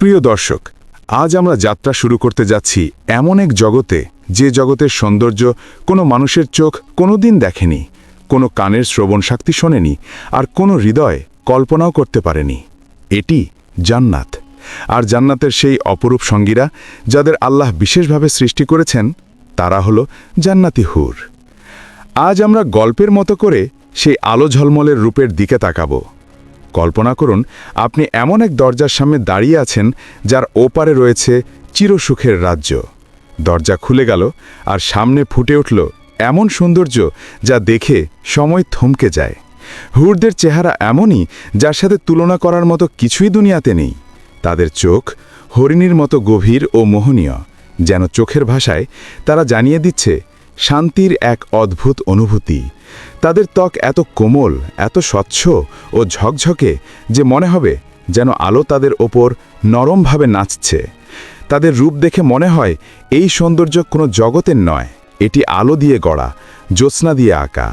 প্রিয় দর্শক, আজ আমরা যাত্রা শুরু করতে যাচ্ছি এমন এক জগতে যে জগতের সৌন্দর্য কোনো মানুষের চোখ কোনোদিন দেখেনি, কোনো কানের শ্রবণ শক্তি শোনেনি, আর কোনো হৃদয় কল্পনাও করতে পারেনি। এটি জান্নাত। আর জান্নাতের সেই অপরূপ সঙ্গীরা, যাদের আল্লাহ বিশেষভাবে সৃষ্টি করেছেন, তারা হল জান্নাতি হুর। আজ আমরা গল্পের মতো করে সেই আলো ঝলমলের রূপের দিকে তাকাবো। কল্পনা করুন, আপনি এমন এক দরজার সামনে দাঁড়িয়ে আছেন যার ওপারে রয়েছে চিরসুখের রাজ্য। দরজা খুলে গেল আর সামনে ফুটে উঠল এমন সৌন্দর্য যা দেখে সময় থমকে যায়। হুরদের চেহারা এমনই যার সাথে তুলনা করার মতো কিছুই দুনিয়াতে নেই। তাদের চোখ হরিণীর মতো গভীর ও মোহনীয়, যেন চোখের ভাষায় তারা জানিয়ে দিচ্ছে শান্তির এক অদ্ভুত অনুভূতি। তাদের ত্বক এত কোমল, এত স্বচ্ছ ও ঝকঝকে যে মনে হবে যেন আলো তাদের ওপর নরমভাবে নাচছে। তাদের রূপ দেখে মনে হয় এই সৌন্দর্য কোনো জগতের নয়, এটি আলো দিয়ে গড়া, জ্যোৎস্না দিয়ে আঁকা।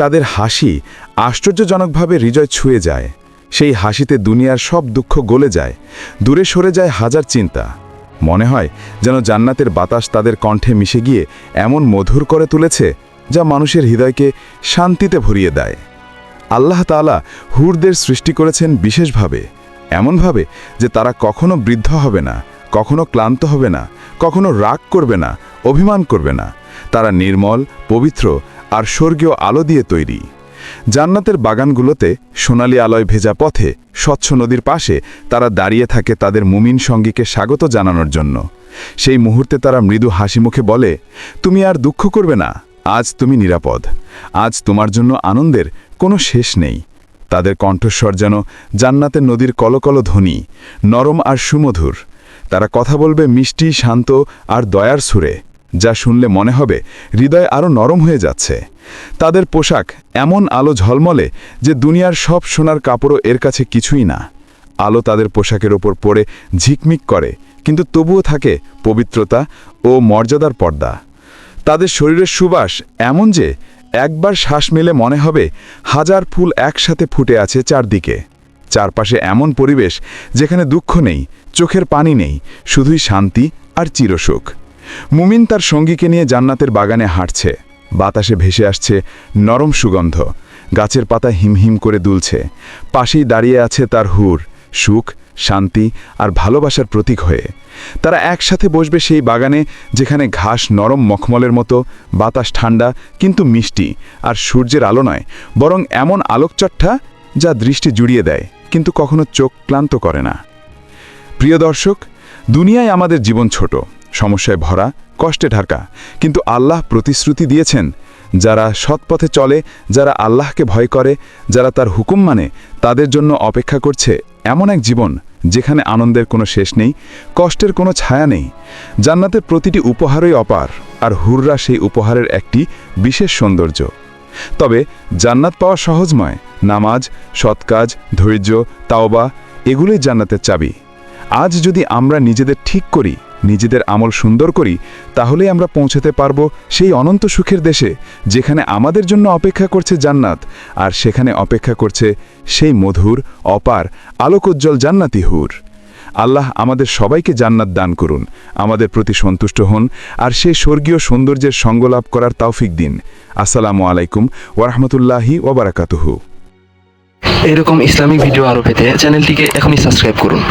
তাদের হাসি আশ্চর্যজনকভাবে হৃদয় ছুঁয়ে যায়। সেই হাসিতে দুনিয়ার সব দুঃখ গলে যায়, দূরে সরে যায় হাজার চিন্তা। মনে হয় যেন জান্নাতের বাতাস তাদের কণ্ঠে মিশে গিয়ে এমন মধুর করে তুলেছে যা মানুষের হৃদয়কে শান্তিতে ভরিয়ে দেয়। আল্লাহ তাআলা হুরদের সৃষ্টি করেছেন বিশেষভাবে, এমনভাবে যে তারা কখনো বৃদ্ধ হবে না, কখনো ক্লান্ত হবে না, কখনো রাগ করবে না, অভিমান করবে না। তারা নির্মল, পবিত্র আর স্বর্গীয় আলো দিয়ে তৈরি। জান্নাতের বাগানগুলোতে সোনালি আলোয় ভেজা পথে স্বচ্ছ নদীর পাশে তারা দাঁড়িয়ে থাকে তাদের মুমিন সঙ্গীকে স্বাগত জানানোর জন্য। সেই মুহূর্তে তারা মৃদু হাসি মুখে বলে, তুমি আর দুঃখ করবে না। আজ তুমি নিরাপদ। আজ তোমার জন্য আনন্দের কোনো শেষ নেই। তাদের কণ্ঠস্বর যেন জান্নাতের নদীর কলকল ধ্বনি, নরম আর সুমধুর। তারা কথা বলবে মিষ্টি, শান্ত আর দয়ার সুরে, যা শুনলে মনে হবে হৃদয় আরও নরম হয়ে যাচ্ছে। তাদের পোশাক এমন আলো ঝলমলে যে দুনিয়ার সব সোনার কাপড়ও এর কাছে কিছুই না। আলো তাদের পোশাকের ওপর পড়ে, ঝিকমিক করে, কিন্তু তবুও থাকে পবিত্রতা ও মর্যাদার পর্দা। তাদের শরীরের সুবাস এমন যে একবার শ্বাস মেলে মনে হবে হাজার ফুল একসাথে ফুটে আছে চারদিকে। চারপাশে এমন পরিবেশ যেখানে দুঃখ নেই, চোখের পানি নেই, শুধুই শান্তি আর চিরসুখ। মুমিন তার সঙ্গীকে নিয়ে জান্নাতের বাগানে হাঁটছে। বাতাসে ভেসে আসছে নরম সুগন্ধ। গাছের পাতা হিমহিম করে দুলছে। পাশেই দাঁড়িয়ে আছে তার হুর, সুখ, শান্তি আর ভালোবাসার প্রতীক হয়ে। তারা একসাথে বসবে সেই বাগানে যেখানে ঘাস নরম মখমলের মতো, বাতাস ঠান্ডা, কিন্তু মিষ্টি আর সূর্যের আলো নয়, বরং এমন আলোকচট্টা যা দৃষ্টি জুড়িয়ে দেয়, কিন্তু কখনো চোখ ক্লান্ত করে না। প্রিয় দর্শক, দুনিয়ায় আমাদের জীবন ছোট, সমস্যায় ভরা, কষ্টে ঢাকা, কিন্তু আল্লাহ প্রতিশ্রুতি দিয়েছেন, যারা সৎপথে চলে, যারা আল্লাহকে ভয় করে, যারা তার হুকুম মানে তাদের জন্য অপেক্ষা করছে এমন এক জীবন যেখানে আনন্দের কোনো শেষ নেই, কষ্টের কোনো ছায়া নেই। জান্নাতের প্রতিটি উপহারই অপার, আর হুররা সেই উপহারের একটি বিশেষ সৌন্দর্য। তবে জান্নাত পাওয়া সহজময়। নামাজ, সৎকাজ, ধৈর্য, তাওবা, এগুলোই জান্নাতের চাবি। আজ যদি আমরা নিজেদের ঠিক করি নিজেদের আমল সুন্দর করি, তাহলেই আমরা পৌঁছাতে পারব সেই অনন্ত সুখের দেশে, যেখানে আমাদের জন্য অপেক্ষা করছে জান্নাত, আর সেখানে অপেক্ষা করছে সেই মধুর, অপার, আলোকোজ্জ্বল জান্নাতি হুর। আল্লাহ আমাদের সবাইকে জান্নাত দান করুন, আমাদের প্রতি সন্তুষ্ট হন, আর সেই স্বর্গীয় সৌন্দর্যের সঙ্গলাভ করার তৌফিক দিন। আসসালামু আলাইকুম ওরহমতুল্লাহি ওবরাকাতুহু এরকম ইসলামিক ভিডিও আরও পেতে চ্যানেলটিকে এখনই সাবস্ক্রাইব করুন।